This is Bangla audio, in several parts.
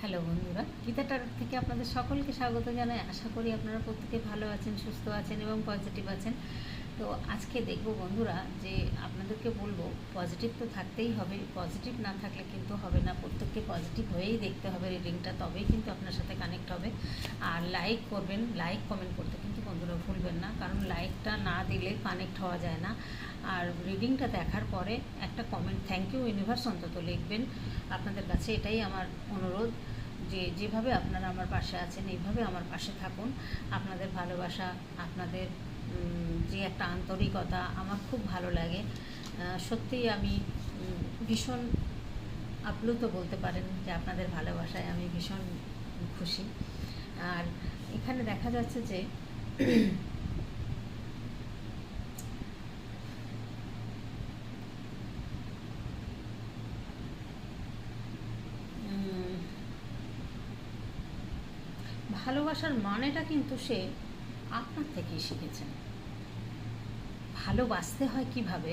হ্যালো বন্ধুরা গীতাটার থেকে আপনাদের সকলকে স্বাগত জানাই। আশা করি আপনারা প্রত্যেকে ভালো আছেন, সুস্থ আছেন এবং পজিটিভ আছেন। তো আজকে দেখব বন্ধুরা যে আপনাদেরকে বলব, পজিটিভ তো থাকতেই হবে, পজিটিভ না থাকলে কিন্তু হবে না। প্রত্যেককে পজিটিভ হয়েই দেখতে হবে, রিডিংটা তবেই কিন্তু আপনার সাথে কানেক্ট হবে। আর লাইক করবেন, লাইক কমেন্ট করতে বন্ধুরা ভুলবেন না, কারণ লাইকটা না দিলে কানেক্ট হওয়া যায় না। আর রিডিংটা দেখার পরে একটা কমেন্ট থ্যাংক ইউ ইউনিভার্স অন্তত লিখবেন। আপনাদের কাছে এটাই আমার অনুরোধ যে, যেভাবে আপনারা আমার পাশে আছেন, এইভাবে আমার পাশে থাকুন। আপনাদের ভালোবাসা, আপনাদের যে একটা আন্তরিকতা আমার খুব ভালো লাগে। সত্যিই আমি ভীষণ আপ্লুত বলতে পারেন যে, আপনাদের ভালোবাসায় আমি ভীষণ খুশি। আর এখানে দেখা যাচ্ছে যে ভালোবাসার মানেটা কিন্তু সে আপনার থেকেই শিখেছেন ভালোবাসতে হয় কীভাবে,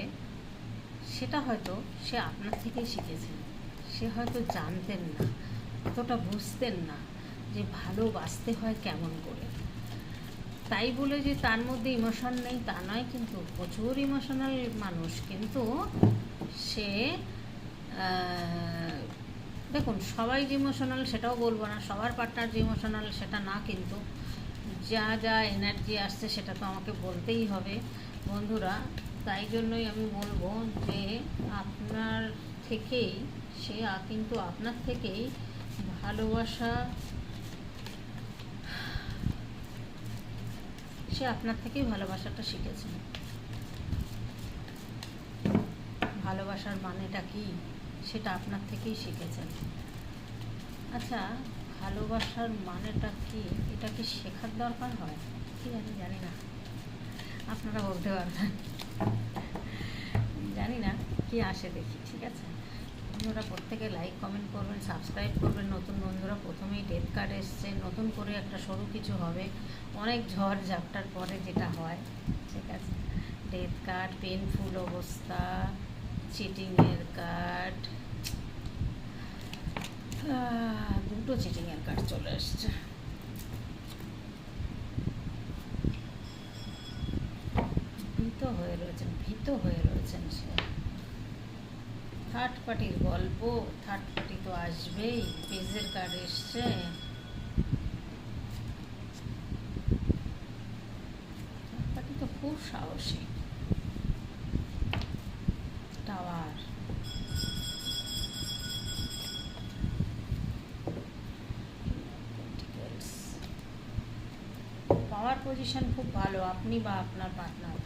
সেটা হয়তো সে আপনার থেকেই শিখেছেন সে হয়তো জানতেন না অতটা বুঝতেন না যে ভালোবাসতে হয় কেমন করে। তাই বলে যে তার মধ্যে ইমোশন নেই তা নয়, কিন্তু প্রচুর ইমোশনাল মানুষ। কিন্তু সে দেখুন, সবাই যে ইমোশনাল সেটাও বলব না, সবার পার্টনার যে ইমোশনাল সেটা না, কিন্তু যা যা এনার্জি আসছে সেটা তো আমাকে বলতেই হবে বন্ধুরা। তাই জন্যই আমি বলব যে আপনার থেকেই, সে কিন্তু আপনার থেকেই ভালোবাসা সে আপনার থেকেই ভালোবাসাটা শিখেছে। ভালোবাসার মানেটা কি? সেটা আপনার থেকেই শিখেছেন। আচ্ছা ভালোবাসার মানেটা কি? এটা কি শেখার দরকার হয়? কি জানি জানি না। আপনারা বলতে পারবেন। জানি না, কি আসে দেখি। বন্ধুরা প্রত্যেকে লাইক কমেন্ট করবেন সাবস্ক্রাইব করবেন। নতুন বন্ধুরা প্রথমেই ডেথ কার্ড এসছে। নতুন করে একটা সরু কিছু হবে। অনেক ঝড় ঝাপটার পরে যেটা হয়, ঠিক আছে? ডেথ কার্ড পেনফুল অবস্থা চিটিংয়ের কার্ড দুটো চিটিংয়ের কার্ড চলে এসছে। ভীত হয়ে রয়েছেন, ভীত হয়ে রয়েছেন সে। থার্ড পার্টির গল্প থার্ড পার্টি তো আসবেই, পেজের কার্ড এসছে। থার্ড পার্টি তো খুব সাহসী। টাওয়ার। পাওয়ার পজিশন খুব ভালো, আপনি বা আপনার পার্টনার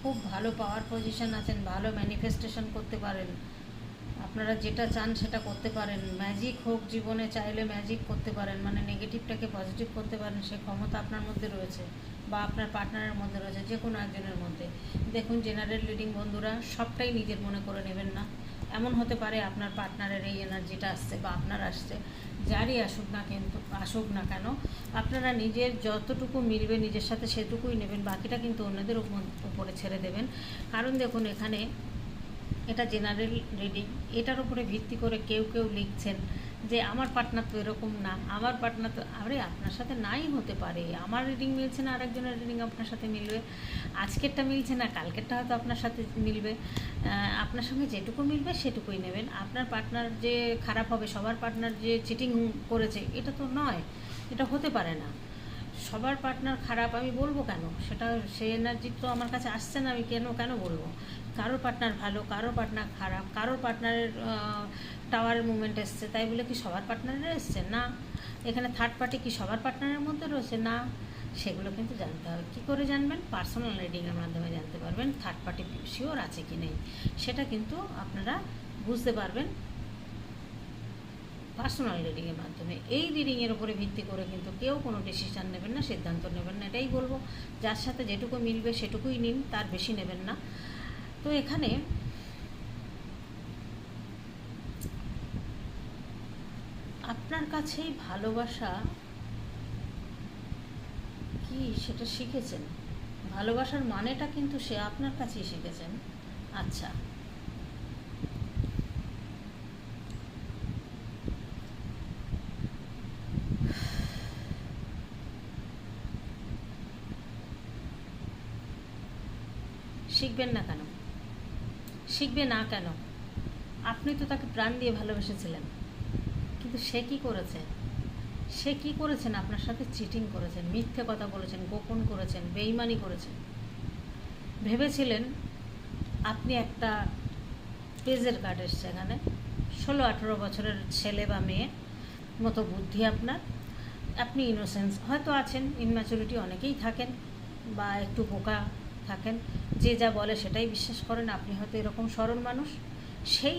খুব ভালো পাওয়ার পজিশন আছেন, ভালো ম্যানিফেস্টেশন করতে পারেন। আপনারা যেটা চান সেটা করতে পারেন। ম্যাজিক হোক জীবনে চাইলে ম্যাজিক করতে পারেন। মানে নেগেটিভটাকে পজিটিভ করতে পারেন, সে ক্ষমতা আপনার মধ্যে রয়েছে বা আপনার পার্টনারের মধ্যে রয়েছে যে কোনো একজনের মধ্যে। দেখুন জেনারেল রিডিং বন্ধুরা সবটাই নিজের মনে করে নেবেন না। এমন হতে পারে আপনার পার্টনারের এই এনার্জিটা আসছে বা আপনার আসছে। যারই আসুক না কিন্তু আসুক না কেন, আপনারা নিজের যতটুকু মিলবে, নিজের সাথে সেটুকুই নেবেন। বাকিটা কিন্তু অন্যদের উপরে ছেড়ে দেবেন। কারণ দেখুন, এখানে এটা জেনারেল রিডিং এটার উপরে ভিত্তি করে কেউ কেউ লিখছেন যে আমার পার্টনার তো এরকম না, আমার পার্টনার তো, আরে আপনার সাথে নাই হতে পারে, আমার রিডিং মিলছে না, আরেকজনের রিডিং আপনার সাথে মিলবে, আজকেরটা মিলছে না, কালকেরটা হয়তো আপনার সাথে মিলবে আপনার সঙ্গে যেটুকু মিলবে সেটুকুই নেবেন, আপনার পার্টনার যে খারাপ হবে, সবার পার্টনার যে চিটিং করেছে, এটা তো নয়, এটা হতে পারে না, সবার পার্টনার খারাপ আমি বলব কেন, সেটা, সে এনার্জি তো আমার কাছে আসছে না, আমি কেন কেন বলব কারোর পার্টনার ভালো, কারোর পার্টনার খারাপ, কারোর পার্টনারের টাওয়ারের মুভমেন্ট এসছে, তাই বলে কি সবার পার্টনারের এসছে? না। এখানে থার্ড পার্টি কি সবার পার্টনারের মধ্যে রয়েছে? না। সেগুলো কিন্তু জানতে হবে। কী করে জানবেন? পার্সোনাল রিডিংয়ের মাধ্যমে জানতে পারবেন থার্ড পার্টি শিওর আছে কি নেই। সেটা কিন্তু আপনারা বুঝতে পারবেন পার্সোনাল রিডিংয়ের মাধ্যমে। এই রিডিংয়ের উপরে ভিত্তি করে কিন্তু কেউ কোনো ডিসিশান নেবেন না, সিদ্ধান্ত নেবেন না, এটাই বলব। যার সাথে যেটুকু মিলবে সেটুকুই নিন, তার বেশি নেবেন না। তো এখানে আপনার কাছেই ভালোবাসা কি সেটা শিখেছেন? ভালোবাসার মানেটা কিন্তু সে আপনার কাছেই শিখেছেন। আচ্ছা শিখবেন না কেন শিখবে না কেন? আপনি তো তাকে প্রাণ দিয়ে ভালোবেসেছিলেন। কিন্তু সে কি করেছে? সে কি করেছেন? আপনার সাথে চিটিং করেছেন, মিথ্যে কথা বলেছেন, গোপন করেছেন, বেইমানি করেছেন। ভেবেছিলেন আপনি একটা পেজের কার্ড এসছে এখানে। ষোলো, আঠেরো বছরের ছেলে বা মেয়ে মতো বুদ্ধি আপনার। আপনি ইনোসেন্স হয়তো আছেন ইনম্যাচুরিটি অনেকেই থাকেন বা একটু বোকা থাকেন। যে যা বলে সেটাই বিশ্বাস করেন, আপনি হয়তো এরকম সরল মানুষ। সেই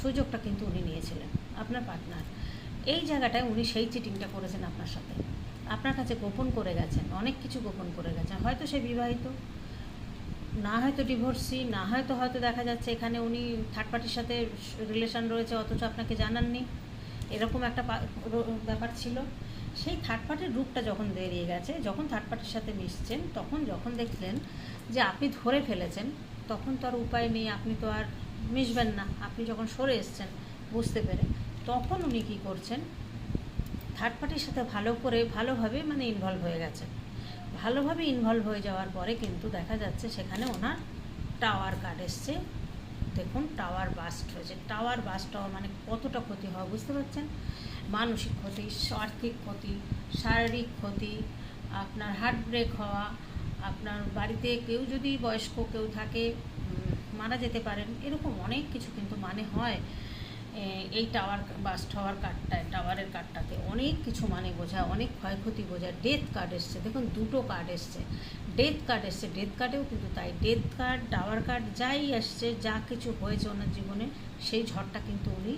সুযোগটা কিন্তু উনি নিয়েছিলেন, আপনার পার্টনার। এই জায়গাটায় উনি সেই চিটিংটা করেছেন আপনার সাথে। আপনার কাছে গোপন করে গেছেন, অনেক কিছু গোপন করে গেছেন। হয়তো সে বিবাহিত, না হয়তো ডিভোর্সি, না হয়তো হয়তো দেখা যাচ্ছে এখানে উনি থার্ড পার্টির সাথে রিলেশন রয়েছে, অথচ আপনাকে জানাননি। এরকম একটা ব্যাপার ছিল। সেই থার্ড পার্টির রূপটা যখন বেরিয়ে গেছে, যখন থার্ড পার্টির সাথে মিশছেন, তখন যখন দেখলেন যে আপনি ধরে ফেলেছেন, তখন তো আর উপায় নেই, আপনি তো আর মিশবেন না। আপনি যখন সরে এসছেন, বুঝতে পেরে, তখন উনি কী করছেন? থার্ড পার্টির সাথে ভালো করে, ভালোভাবে মানে ইনভলভ হয়ে গেছে ভালোভাবে ইনভলভ হয়ে যাওয়ার পরে কিন্তু দেখা যাচ্ছে সেখানে ওনার টাওয়ার কার্ড এসছে। দেখুন টাওয়ার বাস্ট হয়েছে। টাওয়ার বাস্ট হওয়া মানে কতটা ক্ষতি হওয়া, বুঝতে পারছেন? মানসিক ক্ষতি আর্থিক ক্ষতি, শারীরিক ক্ষতি, আপনার হার্ট ব্রেক হওয়া, আপনার বাড়িতে কেউ যদি বয়স্ক কেউ থাকে মারা যেতে পারেন, এরকম অনেক কিছু কিন্তু মানে হয়। এই টাওয়ার বাস্ট হওয়ার কার্ডটায় টাওয়ারের কার্ডটাতে অনেক কিছু মানে বোঝায় অনেক ক্ষয়ক্ষতি বোঝায় ডেথ কার্ড এসছে। দেখুন, দুটো কার্ড এসছে। ডেথ কার্ড এসছে। ডেথ কার্ডেও কিন্তু তাই। ডেথ কার্ড টাওয়ার কার্ড যাই আসছে, যা কিছু হয়েছে ওনার জীবনে, সেই ঝড়টা কিন্তু উনি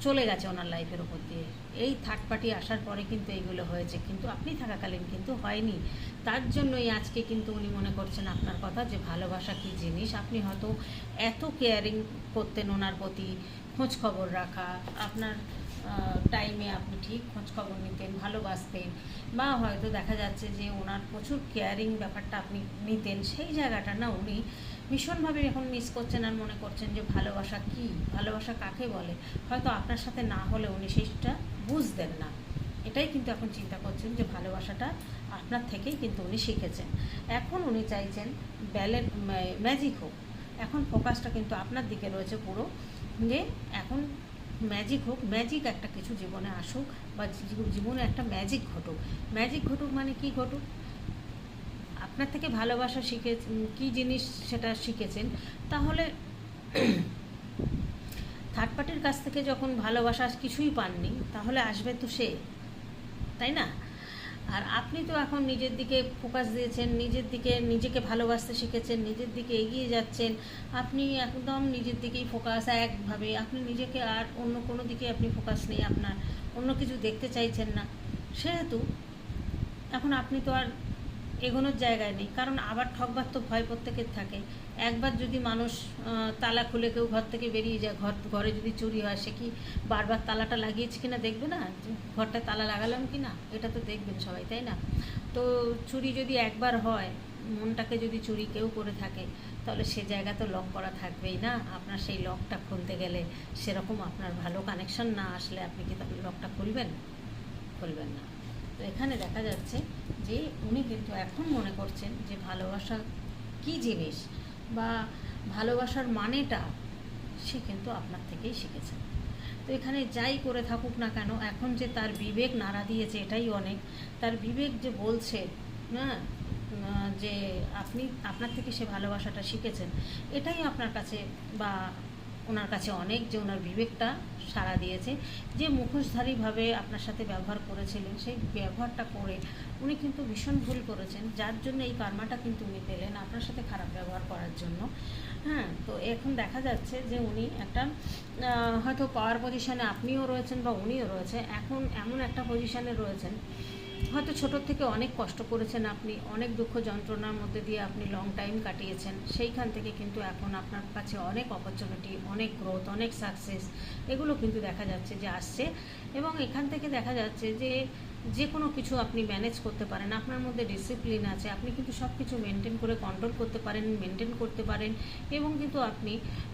চলে গেছে ওনার লাইফের ওপর দিয়ে। এই থার্ড পার্টি আসার পরে কিন্তু এইগুলো হয়েছে। কিন্তু আপনি থাকাকালীন কিন্তু হয়নি। তার জন্যই আজকে কিন্তু উনি মনে করছেন আপনার কথা যে ভালোবাসা কী জিনিস? আপনি হয়তো এত কেয়ারিং করতেন ওনার প্রতি। খোঁজ খবর রাখা, আপনার টাইমে আপনি ঠিক খোঁজ খবর নিতেন, ভালোবাসতেন। বা হয়তো দেখা যাচ্ছে যে ওনার প্রচুর কেয়ারিং ব্যাপারটা আপনি নিতেন। সেই জায়গাটা না উনি ভীষণভাবে এখন মিস করছেন আর মনে করছেন যে ভালোবাসা কি? ভালোবাসা কাকে বলে? হয়তো আপনার সাথে না হলে উনি সেইটা বুঝতেন না। এটাই কিন্তু এখন চিন্তা করছেন যে ভালোবাসাটা আপনার থেকেই কিন্তু উনি শিখেছেন। এখন উনি চাইছেন ব্যালেন ম্যাজিক হোক। এখন ফোকাসটা কিন্তু আপনার দিকে রয়েছে পুরো। যে এখন ম্যাজিক হোক ম্যাজিক একটা কিছু জীবনে আসুক বা জীবনে একটা ম্যাজিক ঘটুক। ম্যাজিক ঘটুক মানে কি ঘটুক? আপনার থেকে ভালোবাসা শিখে কী জিনিস সেটা শিখেছেন? তাহলে থার্ড পার্টির কাছ থেকে যখন ভালোবাসা কিছুই পাননি, তাহলে আসবে তো সে, তাই না? আর আপনি তো এখন নিজের দিকে ফোকাস দিয়েছেন, নিজের দিকে নিজেকে ভালোবাসতে শিখেছেন, নিজের দিকে এগিয়ে যাচ্ছেন, আপনি একদম নিজের দিকেই ফোকাস একভাবে, আপনি নিজেকে আর অন্য কোনো দিকে আপনি ফোকাস নেই আপনার, অন্য কিছু দেখতে চাইছেন না। সেহেতু এখন আপনি তো আর এগোনোর জায়গায় নেই। কারণ আবার ঠকবার তো ভয় প্রত্যেকের থাকে। একবার যদি মানুষ তালা খুলে কেউ ঘর থেকে বেরিয়ে যায়, ঘর, ঘরে যদি চুরি হয়, সে কি বারবার তালাটা লাগিয়েছে কিনা দেখবে না? ঘরটা তালা লাগালাম কি না এটা তো দেখবেন সবাই, তাই না? তো চুরি যদি একবার হয়, মনটাকে যদি চুরি কেউ করে থাকে, তাহলে সে জায়গা তো লক করা থাকবেই না। আপনার সেই লকটা খুলতে গেলে সেরকম আপনার ভালো কানেকশন না আসলে আপনি কি তাহলে লকটা খুলবেন? খুলবেন না। তো এখানে দেখা যাচ্ছে যে উনি কিন্তু এখন মনে করছেন যে ভালোবাসা কী জিনিস বা ভালোবাসার মানেটা সে কিন্তু আপনার থেকেই শিখেছেন তো এখানে যাই করে থাকুক না কেন, এখন যে তার বিবেক নাড়া দিয়েছে এটাই অনেক। তার বিবেক যে বলছে হ্যাঁ যে আপনি, আপনার থেকে সে ভালোবাসাটা শিখেছেন, এটাই আপনার কাছে বা ওনার কাছে অনেক যে ওনার বিবেকটা সাড়া দিয়েছে, যে মুখোশধারীভাবে আপনার সাথে ব্যবহার করেছিলেন, সেই ব্যবহারটা করে উনি কিন্তু ভীষণ ভুল করেছেন। যার জন্য এই কার্মাটা কিন্তু উনি পেলেন আপনার সাথে খারাপ ব্যবহার করার জন্য। হ্যাঁ তো এখন দেখা যাচ্ছে যে উনি একটা হয়তো পাওয়ার পজিশনে আপনিও রয়েছেন বা উনিও রয়েছে এখন এমন একটা পজিশনে রয়েছেন হয়তো ছোটোর থেকে অনেক কষ্ট করেছেন আপনি, অনেক দুঃখ যন্ত্রণার মধ্যে দিয়ে আপনি লং টাইম কাটিয়েছেন। সেইখান থেকে কিন্তু এখন আপনার কাছে অনেক অপরচুনিটি অনেক গ্রোথ অনেক সাকসেস এগুলো কিন্তু দেখা যাচ্ছে যে আসছে। এবং এখান থেকে দেখা যাচ্ছে যে যে কোনো কিছু আপনি ম্যানেজ করতে পারেন, আপনার মধ্যে ডিসিপ্লিন আছে, আপনি কিন্তু সব কিছু মেনটেন করে কন্ট্রোল করতে পারেন মেনটেন করতে পারেন এবং কিন্তু আপনি,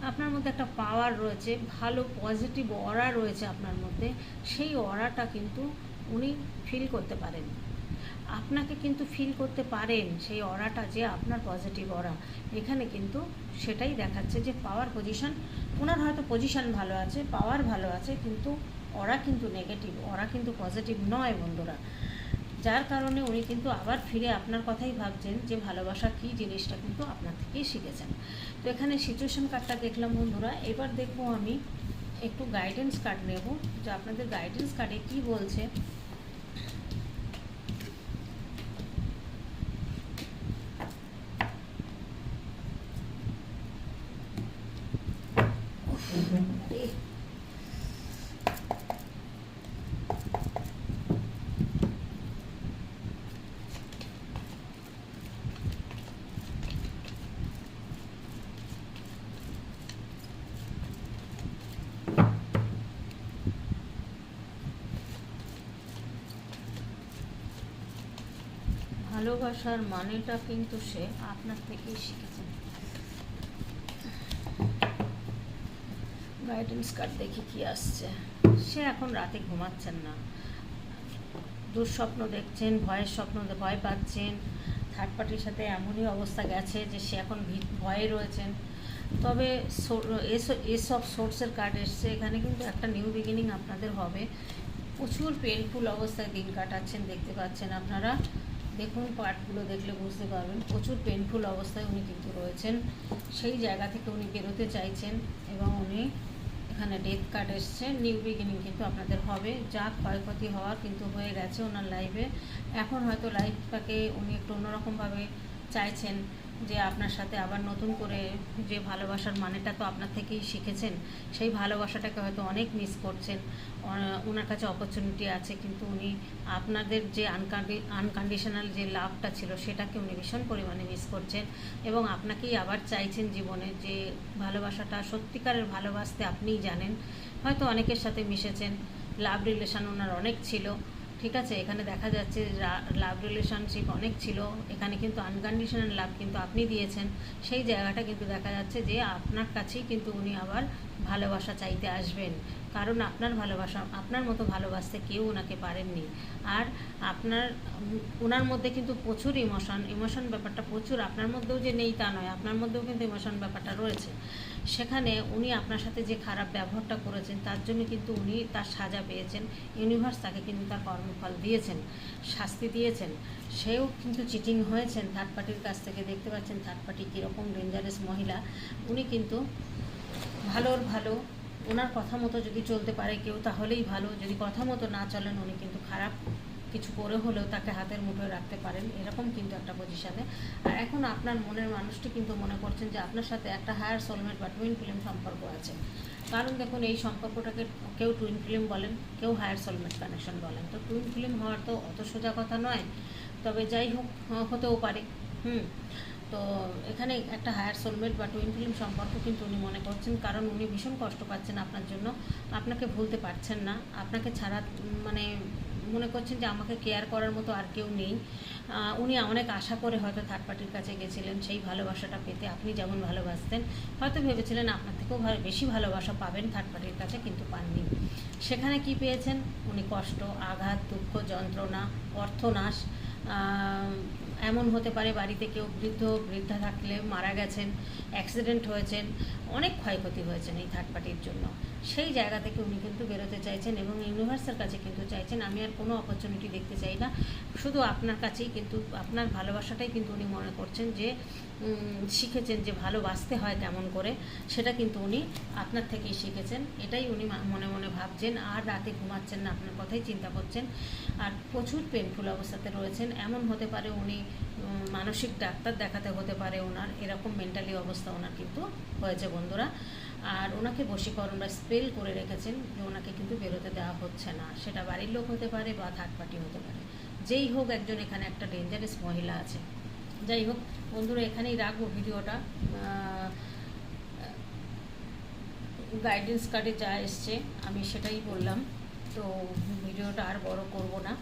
আপনার মধ্যে একটা পাওয়ার রয়েছে, ভালো পজিটিভ অরা রয়েছে আপনার মধ্যে, সেই অরাটা কিন্তু উনি ফিল করতে পারেন। আপনাকে কিন্তু ফিল করতে পারেন সেই অরাটা যে আপনার পজিটিভ অরা এখানে কিন্তু সেটাই দেখাচ্ছে যে পাওয়ার পজিশন ওনার হয়তো পজিশন ভালো আছে পাওয়ার ভালো আছে, কিন্তু ওরা কিন্তু নেগেটিভ ওরা কিন্তু পজিটিভ নয় বন্ধুরা। যার কারণে উনি কিন্তু আবার ফিরে আপনার কথাই ভাবছেন যে ভালোবাসা কী জিনিসটা কিন্তু আপনার থেকেই শিখেছেন। তো এখানে সিচুয়েশন কার্ডটা দেখলাম বন্ধুরা। এবার দেখব আমি একটু গাইডেন্স কার্ড নেব। যে আপনাদের গাইডেন্স কার্ডে কী বলছে আরে ভালোবাসার মানেটা কিন্তু সে আপনার থেকেই শিখেছে। গাইডেন্স কার্ড দেখি কি আসছে। সে এখন রাতে ঘুমাচ্ছেন না। দুঃস্বপ্ন দেখছেন, ভয়ের স্বপ্ন ভয় পাচ্ছেন। থার্ড পার্টির সাথে এমনই অবস্থা গেছে যে সে এখন ভয়ে রয়েছেন। তবে এসব সোর্সের কার্ড এসছে। এখানে কিন্তু একটা নিউ বিগিনিং আপনাদের হবে। প্রচুর পেনফুল অবস্থায় দিন কাটাচ্ছেন, দেখতে পাচ্ছেন আপনারা। দেখুন, পার্টগুলো দেখলে বুঝতে পারবেন, প্রচুর পেনফুল অবস্থায় উনি কিন্তু রয়েছেন। সেই জায়গা থেকে উনি বেরোতে চাইছেন এবং উনি এখানে ডেথ কার্ড এসছে। নিউ বিগিনিং কিন্তু আপনাদের হবে। যা ক্ষয়ক্ষতি হওয়ার কিন্তু হয়ে গেছে ওনার লাইফে এখন হয়তো লাইফটাকে উনি একটু অন্যরকমভাবে চাইছেন। যে আপনার সাথে আবার নতুন করে যে ভালোবাসার মানেটা তো আপনার থেকেই শিখেছেন, সেই ভালোবাসাটাকে হয়তো অনেক মিস করছেন। ওনার কাছে অপরচুনিটি আছে, কিন্তু উনি আপনাদের যে আনকান্ডি আনকন্ডিশনাল যে লাভটা ছিল, সেটাকে উনি ভীষণ পরিমাণে মিস করছেন এবং আপনাকেই আবার চাইছেন জীবনে যে ভালোবাসাটা সত্যিকারের ভালোবাসতে আপনিই জানেন। হয়তো অনেকের সাথে মিশেছেন লাভ রিলেশন ওনার অনেক ছিল ঠিক আছে, এখানে দেখা যাচ্ছে লাভ রিলেশনশিপ অনেক ছিল। এখানে কিন্তু আনকন্ডিশনাল লাভ কিন্তু আপনি দিয়েছেন। সেই জায়গাটা কিন্তু দেখা যাচ্ছে যে আপনার কাছেই কিন্তু উনি আবার ভালোবাসা চাইতে আসবেন। কারণ আপনার ভালোবাসা, আপনার মতো ভালোবাসতে কেউ ওনাকে পারেননি। আর আপনার, ওনার মধ্যে কিন্তু প্রচুর ইমোশন ইমোশন ব্যাপারটা প্রচুর। আপনার মধ্যেও যে নেই তা নয়, আপনার মধ্যেও কিন্তু ইমোশন ব্যাপারটা রয়েছে। সেখানে উনি আপনার সাথে যে খারাপ ব্যবহারটা করেছেন, তার জন্য কিন্তু উনি তার সাজা পেয়েছেন। ইউনিভার্স তাকে কিন্তু তার কর্মফল দিয়েছেন, শাস্তি দিয়েছেন। সেও কিন্তু চিটিং হয়েছেন থার্ড পার্টির কাছ থেকে। দেখতে পাচ্ছেন থার্ড পার্টি কীরকম ডেঞ্জারাস মহিলা। উনি কিন্তু ভালোর ভালো ওনার কথা মতো যদি চলতে পারে কেউ, তাহলেই ভালো। যদি কথা মতো না চলেন, উনি কিন্তু খারাপ। কিছু করে হলেও তাকে হাতের মুঠোয় রাখতে পারেন, এরকম কিন্তু একটা পজিশানে আর এখন আপনার মনের মানুষটি কিন্তু মনে করছেন যে আপনার সাথে একটা হায়ার সোলমেট বা টুইন ফিল্ম সম্পর্ক আছে। কারণ দেখুন, এই সম্পর্কটাকে কেউ টুইন ফিল্ম বলেন, কেউ হায়ার সোলমেট কানেকশন বলেন। তো টুইন ফিল্ম হওয়ার তো অত সোজা কথা নয়, তবে যাই হোক হতেও পারে, হুম। তো এখানে একটা হায়ার সোলমেট বা টুইন ফিল্ম সম্পর্ক কিন্তু উনি মনে করছেন, কারণ উনি ভীষণ কষ্ট পাচ্ছেন আপনার জন্য। আপনাকে ভুলতে পারছেন না। আপনাকে ছাড়া মানে মনে করছেন যে আমাকে কেয়ার করার মতো আর কেউ নেই। উনি অনেক আশা করে হয়তো থার্ড পার্টির কাছে গেছিলেন, সেই ভালোবাসাটা পেতে আপনি যেমন ভালোবাসতেন, হয়তো ভেবেছিলেন আপনার থেকেও বেশি ভালোবাসা পাবেন থার্ড পার্টির কাছে কিন্তু পাননি। সেখানে কি পেয়েছেন? উনি কষ্ট, আঘাত, দুঃখ, যন্ত্রণা, অর্থনাশ এমন হতে পারে বাড়িতে কেউ বৃদ্ধ, বৃদ্ধা থাকলে মারা গেছেন অ্যাক্সিডেন্ট হয়েছেন, অনেক ক্ষয়ক্ষতি হয়েছেন এই থার্ড পার্টির জন্য। সেই জায়গা থেকে উনি কিন্তু বেরোতে চাইছেন এবং ইউনিভার্সের কাছে কিন্তু চাইছেন, আমি আর কোনো অপরচুনিটি দেখতে চাই না। শুধু আপনার কাছেই কিন্তু, আপনার ভালোবাসাটাই কিন্তু উনি মনে করছেন যে শিখেছেন যে ভালোবাসতে হয় কেমন করে, সেটা কিন্তু উনি আপনার থেকেই শিখেছেন। এটাই উনি মনে মনে ভাবছেন। আর রাতে ঘুমাচ্ছেন না, আপনার কথাই চিন্তা করছেন। আর প্রচুর পেনফুল অবস্থাতে রয়েছেন। এমন হতে পারে উনি মানসিক ডাক্তার দেখাতে হতে পারে ওনার, এরকম মেন্টালি অবস্থা ওনার কিন্তু হয়েছে বন্ধুরা। আর ওনাকে বশীকরণ বা স্পেল করে রেখেছেন যে ওনাকে কিন্তু বেরোতে দেওয়া হচ্ছে না। সেটা বাড়ির লোক হতে পারে বা থার্ড পার্টি হতে পারে। যেই হোক একজন এখানে একটা ডেঞ্জারাস মহিলা আছে। যাই হোক, বন্ধুরা এখানেই রাখব ভিডিওটা। গাইডেন্স কার্ডে যা এসছে, আমি সেটাই বললাম। তো ভিডিওটা আর বড় করব না।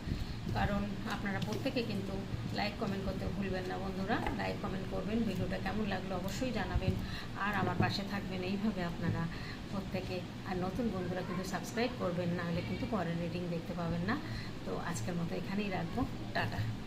কারণ আপনারা প্রত্যেকে কিন্তু লাইক কমেন্ট করতে ভুলবেন না বন্ধুরা। লাইক কমেন্ট করবেন, ভিডিওটা কেমন লাগল অবশ্যই জানাবেন। আর আমার পাশে থাকবেন এইভাবে আপনারা প্রত্যেকে। আর নতুন বন্ধুরা কিন্তু সাবস্ক্রাইব করবেন, না হলে কিন্তু পরের রিডিং দেখতে পাবেন না। তো আজকের মতো এখানেই রাখব। টাটা।